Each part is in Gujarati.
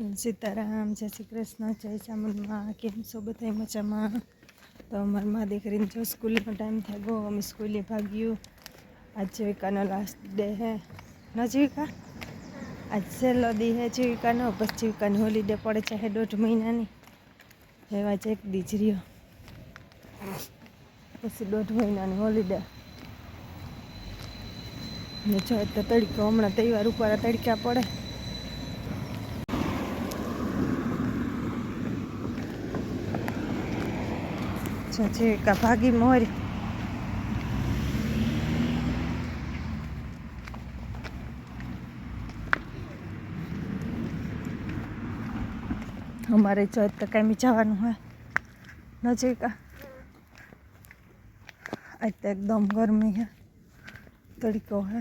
સીતારામ, જય શ્રી કૃષ્ણ, જય ચામુંડમાં કેમ છો? બધા મજામાં? તો અમારા દીકરીને જો સ્કૂલનો ટાઈમ થઈ ગયો અમે સ્કૂલે ભાગ્યું. આજ જીવિકાનો લાસ્ટ ડે હે. ન જીવિકા? આજ છેલ્લો દી હે જીવિકાનો, પછી જીવિકાની હોલીડે પડે છે હે દોઢ મહિનાની. એવા જ એક દીજરીઓ પછી દોઢ મહિનાની હોલીડે ને જો તો તડકો, હમણાં તહેવાર ઉપર તડકા પડે. જો જીવિકા ભાગી મોરી અમારે જો કાંઈ જવાનું હોય. નજીક. તો એકદમ ગરમી હે તડકો હે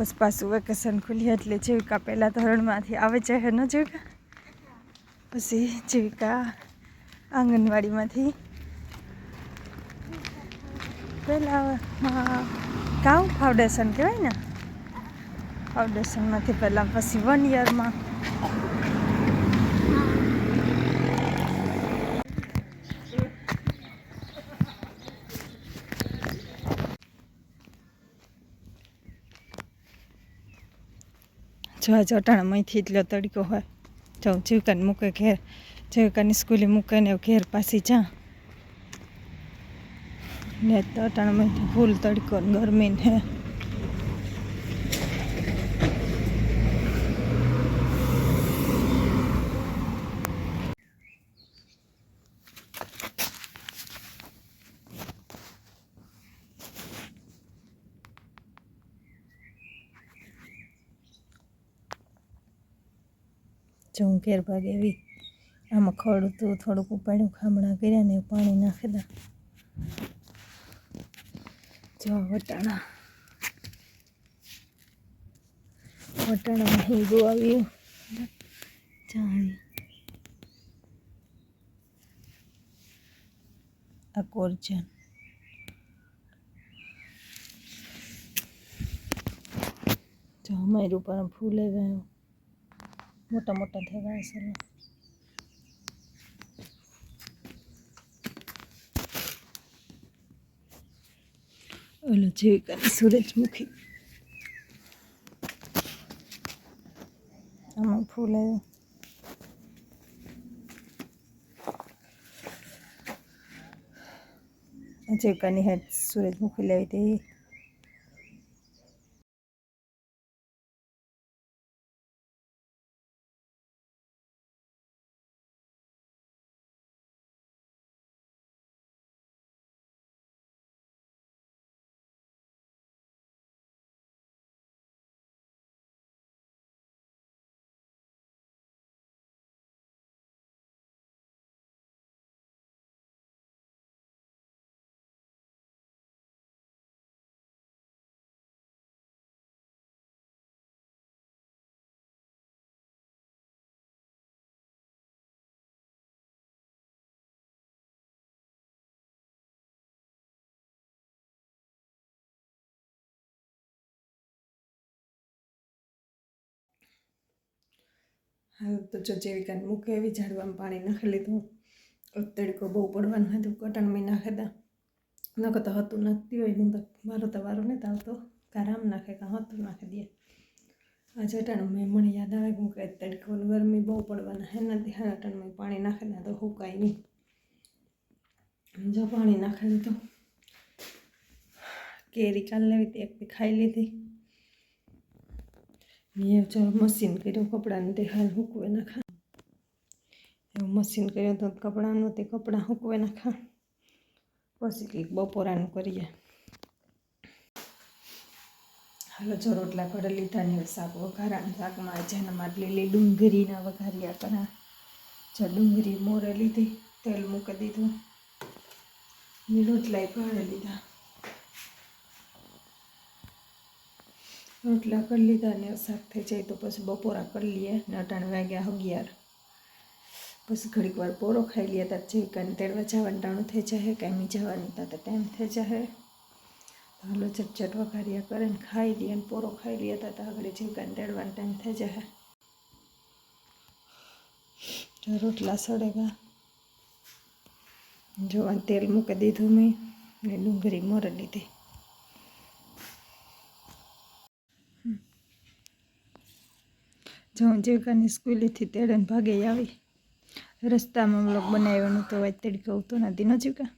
બસ પાછું વેકેશન ખુલી એટલે જીવિકા પહેલાં ધોરણમાંથી આવે છે, હે ન જીવિકા? પછી જીવિકા આંગણવાડીમાંથી. પહેલાં કાઉ ફાઉન્ડેશન કહેવાય ને? ફાઉન્ડેશનમાંથી પહેલાં પછી વન યરમાં જો આ મહીથી એટલો તડકો હોય. જાઉં જીવકાને મૂકે ઘેર, જીવકાની સ્કૂલે મૂકે ને ઘેર પાછી જા. ને તટાણ મહીથી ફૂલ તડકો ગરમી ને હે જો હું ઘેર ભાગે એવી આમાં ખડ હતું થોડુંક ઉપાડ્યું, ખામણા કર્યા ને પાણી નાખી દા જો વટાણા. વટાણામાં હિંગુ આવ્યું. ચાણી આ કોરચન. જો અમારી ઉપર ફૂલ આવ્યા. મોટા મોટા થઈ ગયા છે. ઓલો જીવિકાની સૂરજમુખી આમાં ફૂલ આવ્યું. જે કની હેઠ સૂરજમુખી લેવી હતી. તો જો જેવિકાને મૂકે એવી ઝાડવામાં પાણી નાખી લીધું તડકો બહુ પડવાનું હતું કટણમાં નાખી દા નકર તો હતું નાખતી હોય નહીં તો મારો તો વારો નહીં આવતો કારામ નાખે કાં હતું નાખી દે. આ જટાણું મેં મને યાદ આવે કે હું કે તડકો ગરમી બહુ પડવાના હે નથી હા અટાણમાં પાણી નાખે દે તો હુકાય નહીં. જો પાણી નાખી દીધું કેરી કાલ લેવી હતી, એક બી ખાઈ લીધી. મેં જો મશીન કર્યું કપડાનું તે હાલ હૂકવે નાખા. એવું મશીન કર્યું તો કપડાનું તે કપડાં હૂકવે નાખા. પછી કંઈક બપોરાનું કરીએ. હાલો, જો રોટલા ઘરે લીધા ને શાક વઘારા શાકમાં જેના માટે લીલી ડુંગળીના વઘાર્યા કરા જો ડુંગળી મોરે લીધી, તેલ મૂકી દીધું. ને રોટલા ઘરે લીધા. રોટલા કરી લીધા ને શાક થઈ જાય તો પછી બપોરા કરી લઈએ ને અટાણ વાગ્યા અગિયાર. પછી ઘડીક વાર પોરો ખાઈ લઈએ ત્યાં કાંઈ તેડવા જવાનું ટાણું થઈ જાય કાંઈ જવાનું ત્યાં ટાઈમ થઈ જાય હાલો ચટચટ વઘારિયા કરે ને ખાઈ લઈએ ને પોરો ખાઈ લઈએ તો આગળ આગળ કાંઈ તેડવાનો ટાઈમ થઈ જાય રોટલા સડેગા જોવા તેલ મૂકી દીધું મેં ને ડુંગળી મોર લીધી. જો જીવકાની સ્કૂલેથી તેડન ભાગે આવી રસ્તામાં બ્લોક બનાવ્યો નતો આજ તડકો ઉતો નથી નો જીવકા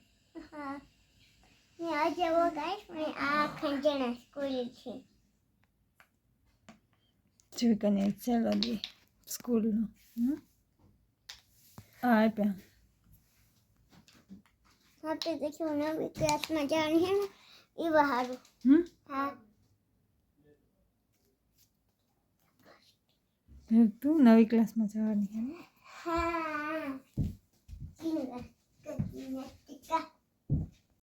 આજે વો ગાઈસ મેં આ ખંજણા સ્કૂલ જીવકાને ચાલો દે સ્કૂલનો હા આપ્યા. આપણે દેખ્યું નવી ક્લાસમાં જવાની છે ને એ બહારું. હા. તું નવી ક્લાસમાં જવાની હા.